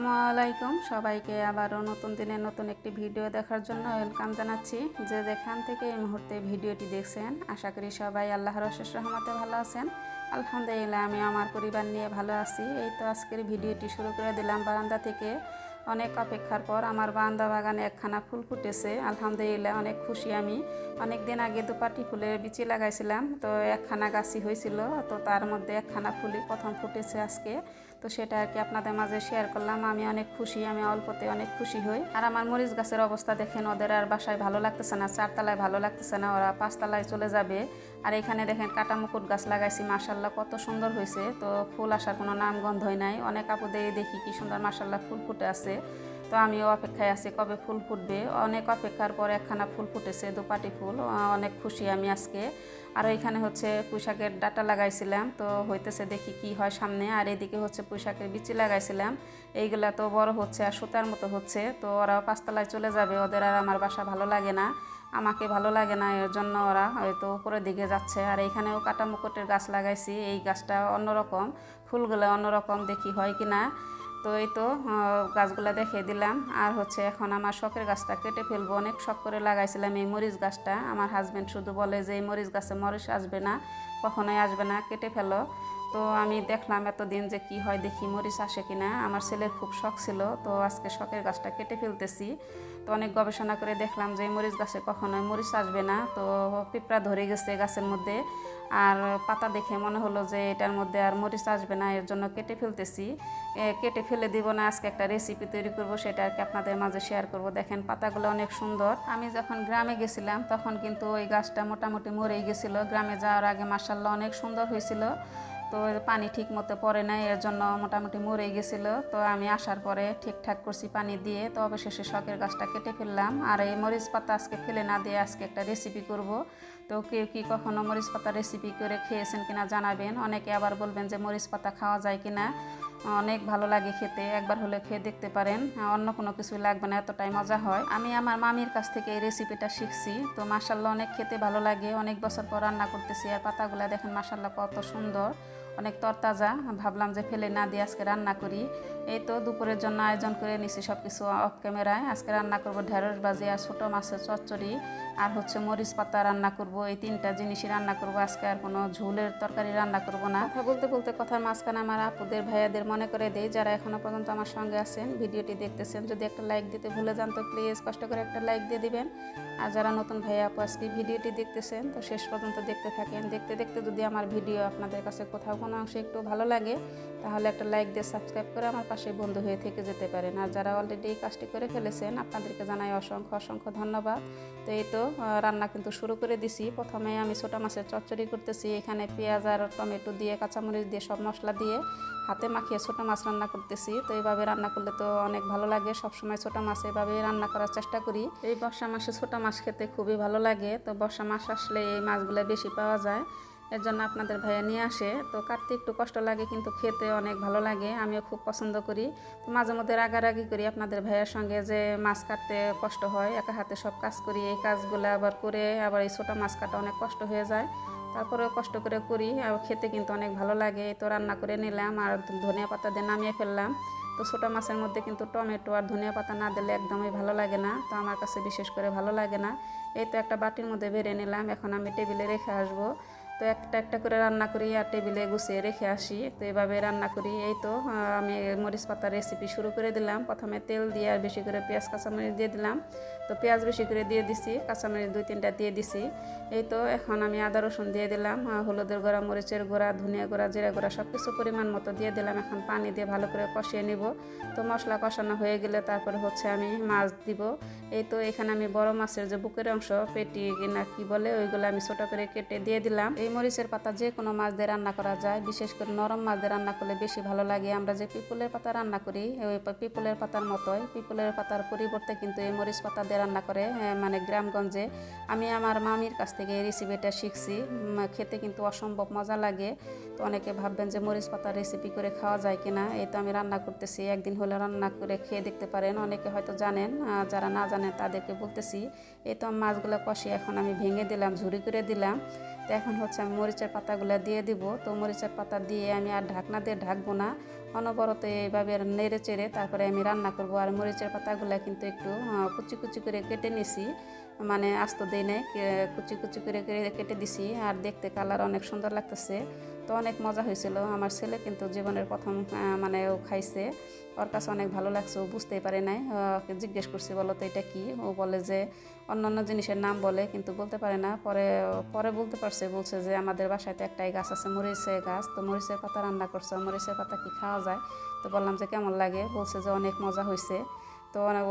আসসালামু আলাইকুম। সবাইকে আবারও নতুন দিনে নতুন একটি ভিডিও দেখার জন্য ওয়েলকাম জানাচ্ছি। যে যেখান থেকে এই মুহূর্তে ভিডিওটি দেখছেন, আশা করি সবাই আল্লাহর অশেষ রহমতে ভালো আছেন। আলহামদুলিল্লাহ, আমি আমার পরিবার নিয়ে ভালো আছি। এই তো আজকের ভিডিওটি শুরু করে দিলাম বারান্দা থেকে। অনেক অপেক্ষার পর আমার বান্দা বাগানে একখানা ফুল ফুটেছে। আলহামদুলিল্লাহ, অনেক খুশি আমি। অনেক দিন আগে দুপাটি ফুলের বিচি লাগাইছিলাম, তো একখানা গাছি হয়েছিল, তো তার মধ্যে একখানা ফুলই প্রথম ফুটেছে আজকে। তো সেটা আর কি আপনাদের মাঝে শেয়ার করলাম। আমি অনেক খুশি, আমি অল্পতে অনেক খুশি হই। আর আমার মরিচ গাছের অবস্থা দেখেন, ওদের আর বাসায় ভালো লাগতেছে না, চারতলায় ভালো লাগতেছে না, ওরা পাঁচতলায় চলে যাবে। আর এখানে দেখেন কাটা মুকুট গাছ লাগাইছি মাসাল্লাহ কত সুন্দর হয়েছে তো ফুল আসার কোনো নাম গন্ধই নাই। অনেক আপুদের দেখি কি সুন্দর মাসাল্লাহ ফুল ফুটে আছে। তো আমিও অপেক্ষায় আছি কবে ফুল ফুটবে। অনেক অপেক্ষার পর একখানা ফুল ফুটেছে, দুপাটি ফুল। অনেক খুশি আমি আজকে। আর এখানে হচ্ছে পুঁইশাকের ডাটা লাগাইছিলাম। তো হইতেছে দেখি কি হয় সামনে। আর এদিকে হচ্ছে পুঁইশাকের বিচি লাগাইছিলাম। এইগুলা তো বড় হচ্ছে আর সুতার মতো হচ্ছে। তো ওরা পাঁচতলায় চলে যাবে। ওদের আর আমার বাসা ভালো লাগে না। আমাকে ভালো লাগে না, এর জন্য ওরা হয়তো উপরের দিকে যাচ্ছে। আর এইখানেও কাটা মুকুটের গাছ লাগাইছি। এই গাছটা অন্যরকম। ফুলগুলো অন্যরকম দেখি হয় কি না তো এই তো গাছগুলা দেখে দিলাম। আর হচ্ছে এখন আমার শখের গাছটা কেটে ফেলব। অনেক শখ করে লাগাইছিলাম এই মরিচ গাছটা। আমার হাজব্যান্ড শুধু বলে যে, এই মরিচ গাছে মরিচ আসবে না। কখনোই আসবে না, কেটে ফেলো। তো আমি দেখলাম এতদিন যে কি হয়, দেখি মরিচ আসে কিনা। আমার ছেলের খুব শখ ছিল, তো আজকে শখের গাছটা কেটে ফেলতেছি। তো অনেক গবেষণা করে দেখলাম যে মরিচ গাছে কখনোই মরিচ আসবে না। তো পিঁপড়া ধরে গেছে গাছের মধ্যে। আর পাতা দেখে মনে হলো যে এটার মধ্যে আর মরিচ আসবে না, এর জন্য কেটে ফেলতেছি। কেটে ফেলে দিব না, আজকে একটা রেসিপি তৈরি করব, সেটা আর কি আপনাদের মাঝে শেয়ার করব। দেখেন পাতাগুলো অনেক সুন্দর। আমি যখন গ্রামে গেছিলাম, তখন কিন্তু ওই গাছটা মোটামুটি মরেই গেছিল। গ্রামে যাওয়ার আগে মার্শাল্লাহ অনেক সুন্দর হয়েছিল। তো পানি ঠিক মতো পড়ে নাই, এর জন্য মোটামুটি মরে গেছিল। তো আমি আসার পরে ঠিকঠাক করছি পানি দিয়ে। তো অবশেষে শখের গাছটা কেটে ফেললাম। আর এই মরিচ পাতা আজকে ফেলে না দিয়ে আজকে একটা রেসিপি করব। তো কেউ কি কখনো মরিচ পাতা রেসিপি করে খেয়েছেন কিনা জানাবেন? অনেকে আবার বলবেন যে মরিচ পাতা খাওয়া যায় কিনা। অনেক ভালো লাগে খেতে, একবার হলে খেয়ে দেখতে পারেন। অন্য কোনো কিছু লাগবে না, এতটাই মজা হয়। আমি আমার মামির কাছ থেকে এই রেসিপিটা শিখছি। তো মাসাল্লাহ অনেক খেতে ভালো লাগে। অনেক বছর পর রান্না করতেছি আর পাতাগুলো দেখেন মাসাল্লাহ কত সুন্দর। অনেক তরতাজা। ভাবলাম যে ফেলে না দিয়ে আজকে রান্না করি। এই তো দুপুরের জন্য আয়োজন করে নিছি সব কিছু অফ ক্যামেরায় আজকে রান্না করব ঢেঁড়স বাজি আর ছোটো মাছের চচ্চড়ি। আর হচ্ছে মরিচ পাতা রান্না করব। এই তিনটা জিনিসই রান্না করব। আজকে আর কোনো ঝোলের তরকারি রান্না করব না। কথা বলতে বলতে কথার মাঝখানে আমার আপুদের, ভাইয়াদের মনে করে দেই, যারা এখনও পর্যন্ত আমার সঙ্গে আছেন, ভিডিওটি দেখতেছেন, যদি একটা লাইক দিতে ভুলে যান তো প্লিজ কষ্ট করে একটা লাইক দিয়ে দিবেন। আর যারা নতুন ভাইয়া আপু আজকে ভিডিওটি দেখতেছেন, তো শেষ পর্যন্ত দেখতে থাকেন। দেখতে দেখতে যদি আমার ভিডিও আপনাদের কাছে কোথাও কোনো অংশে একটু ভালো লাগে, তাহলে একটা লাইক দিয়ে সাবস্ক্রাইব করে আমার পাশে বন্ধু হয়ে থেকে যেতে পারেন। আর যারা অলরেডি এই কাজটি করে ফেলেছেন, আপনাদেরকে জানাই অসংখ্য অসংখ্য ধন্যবাদ। তো এই তো রান্না কিন্তু শুরু করে দিছি। প্রথমে আমি ছোটো মাছের চচ্চড়ি করতেছি, এখানে পেঁয়াজ আর টমেটো দিয়ে, কাঁচামরিচ দিয়ে, সব মশলা দিয়ে হাতে মাখিয়ে ছোটো মাছ রান্না করতেছি। তো এইভাবে রান্না করলে তো অনেক ভালো লাগে। সবসময় ছোটো মাছ এভাবে রান্না করার চেষ্টা করি। এই বর্ষা মাসে ছোটো মাছ খেতে খুবই ভালো লাগে। তো বর্ষা মাস আসলে এই মাছগুলো বেশি পাওয়া যায়। এর জন্য আপনাদের ভাইয়া নিয়ে আসে। তো কাটতে একটু কষ্ট লাগে, কিন্তু খেতে অনেক ভালো লাগে। আমিও খুব পছন্দ করি। তো মাঝে মধ্যে রাগারাগি করি আপনাদের ভাইয়ার সঙ্গে যে মাছ কাটতে কষ্ট হয়, একা হাতে সব কাজ করি, এই কাজগুলো আবার করে আবার এই ছোটো মাছ কাটা অনেক কষ্ট হয়ে যায়। তারপরেও কষ্ট করে করি, আর খেতে কিন্তু অনেক ভালো লাগে। তো রান্না করে নিলাম, আর ধনিয়া পাতা দিয়ে নামিয়ে ফেললাম। তো ছোটো মাছের মধ্যে কিন্তু টমেটো আর ধনিয়া পাতা না দিলে একদমই ভালো লাগে না। তো আমার কাছে বিশেষ করে ভালো লাগে না। এই তো একটা বাটির মধ্যে বেড়ে নিলাম, এখন আমি টেবিলে রেখে আসব। তো একটা একটা করে রান্না করি আর টেবিলে গুছিয়ে রেখে আসি। তো এভাবে রান্না করি। এই তো আমি মরিচ পাতার রেসিপি শুরু করে দিলাম। প্রথমে তেল দিয়ে আর বেশি করে পেঁয়াজ, কাঁচামরিচ দিয়ে দিলাম। তো পেঁয়াজ বেশি করে দিয়ে দিছি, কাঁচামরিচ দুই তিনটা দিয়ে দিছি। এই তো এখন আমি আদা, রসুন দিয়ে দিলাম হলুদের গুঁড়া, মরিচের গুঁড়া, ধনিয়া গুঁড়া, জিরা গুঁড়া সব কিছু পরিমাণ মতো দিয়ে দিলাম। এখন পানি দিয়ে ভালো করে কষিয়ে নিব। তো মশলা কষানো হয়ে গেলে তারপরে হচ্ছে আমি মাছ দিব। এই তো এখানে আমি বড় মাছের যে বুকের অংশ, পেটি না কি বলে, ওইগুলো আমি ছোটো করে কেটে দিয়ে দিলাম। এই মরিচের পাতা যে কোনো মাছ দিয়ে রান্না করা যায়, বিশেষ করে নরম মাছ দিয়ে রান্না করলে বেশি ভালো লাগে। আমরা যে পিপুলের পাতা রান্না করি, ওই পিপুলের পাতার মতোই। পিপুলের পাতার পরিবর্তে কিন্তু এই মরিচ পাতা দিয়ে রান্না করে মানে গ্রামগঞ্জে। আমি আমার মামির কাছ থেকে রেসিপিটা শিখছি। খেতে কিন্তু অসম্ভব মজা লাগে। তো অনেকে ভাববেন যে মরিচ পাতার রেসিপি করে খাওয়া যায় কিনা? এই তো আমি রান্না করতেছি, একদিন হলে রান্না করে খেয়ে দেখতে পারেন। অনেকে হয়তো জানেন যারা না জানেন তাদেরকে বলতেছি, এই তো মাছগুলো কষে এখন আমি ভেঙে দিলাম, ঝুরি করে দিলাম। তো এখন হচ্ছে আমি মরিচের পাতাগুলো দিয়ে দিব। তো মরিচের পাতা দিয়ে আমি আর ঢাকনা দিয়ে ঢাকবো না। অনবরত এইভাবে নেড়ে চেড়ে তারপরে আমি রান্না করব। আর মরিচের পাতাগুলো কিন্তু একটু কুচি কুচি করে কেটে নিছি। মানে আস্ত দিই নাই কুচি কুচি করে কেটে- দিছি। আর দেখতে কালার অনেক সুন্দর লাগতেছে। তো অনেক মজা হয়েছিল আমার ছেলে, কিন্তু জীবনের প্রথম মানে ও খাইছে। ওর কাছে অনেক ভালো লাগছে, ও বুঝতেই পারে নাই। জিজ্ঞেস করছি, বলো তো এটা কি? ও বলে যে অন্যান্য জিনিসের নাম বলে, কিন্তু বলতে পারে না। পরে পরে বলতে পারছে, বলছে যে, আমাদের বাসায় তো একটাই গাছ আছে, মরিচের গাছ। তো মরিচের পাতা রান্না করছে, মরিচের পাতা কি খাওয়া যায়? তো বললাম যে, কেমন লাগে? বলছে যে, অনেক মজা হয়েছে। তো অনেক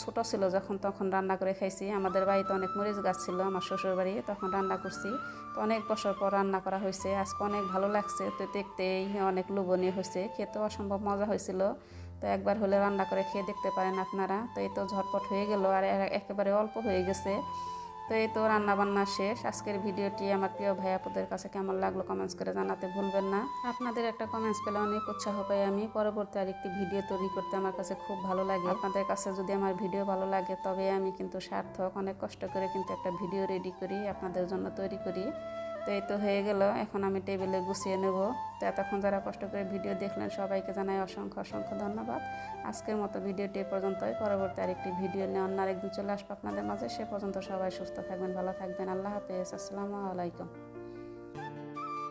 ছোটো ছিল যখন তখন রান্না করে খাইছি। আমাদের বাড়িতে অনেক মরিচ গাছ ছিল, আমার শ্বশুর বাড়ি তখন রান্না করছি। তো অনেক বছর পর রান্না করা হয়েছে, আজকে অনেক ভালো লাগছে। তো দেখতেই অনেক লোভনীয় হয়েছে খেতে অসম্ভব মজা হয়েছিল। তো একবার হলে রান্না করে খেয়ে দেখতে পারেন আপনারা। তো এই তো ঝটপট হয়ে গেল, আর একেবারে অল্প হয়ে গেছে। তো এই তো রান্নাবান্না শেষ। আজকের ভিডিওটি আমার প্রিয় ভাই আপুদের কাছে কেমন লাগল কমেন্টস করে জানাতে ভুলবেন না। আপনাদের একটা কমেন্টস পেলে অনেক উৎসাহ পাই আমি। পরবর্তী আরেকটি ভিডিও তৈরি করতে আমার কাছে খুব ভালো লাগে। আপনাদের কাছে যদি আমার ভিডিও ভালো লাগে, তবে আমি কিন্তু সার্থক, অনেক কষ্ট করে কিন্তু একটা ভিডিও রেডি করি, আপনাদের জন্য তৈরি করি। তো এই তো হয়ে গেল। এখন আমি টেবিলে গুছিয়ে নেব। তো এতক্ষণ যারা কষ্ট করে ভিডিও দেখলেন, সবাইকে জানাই অসংখ্য অসংখ্য ধন্যবাদ। আজকের মতো ভিডিওটি এ পর্যন্তই। পরবর্তী আরেকটি ভিডিও নিয়ে অন্য আরেকদিন চলে আসব আপনাদের মাঝে। সে পর্যন্ত সবাই সুস্থ থাকবেন, ভালো থাকবেন। আল্লাহ হাফেজ। আসসালামু আলাইকুম।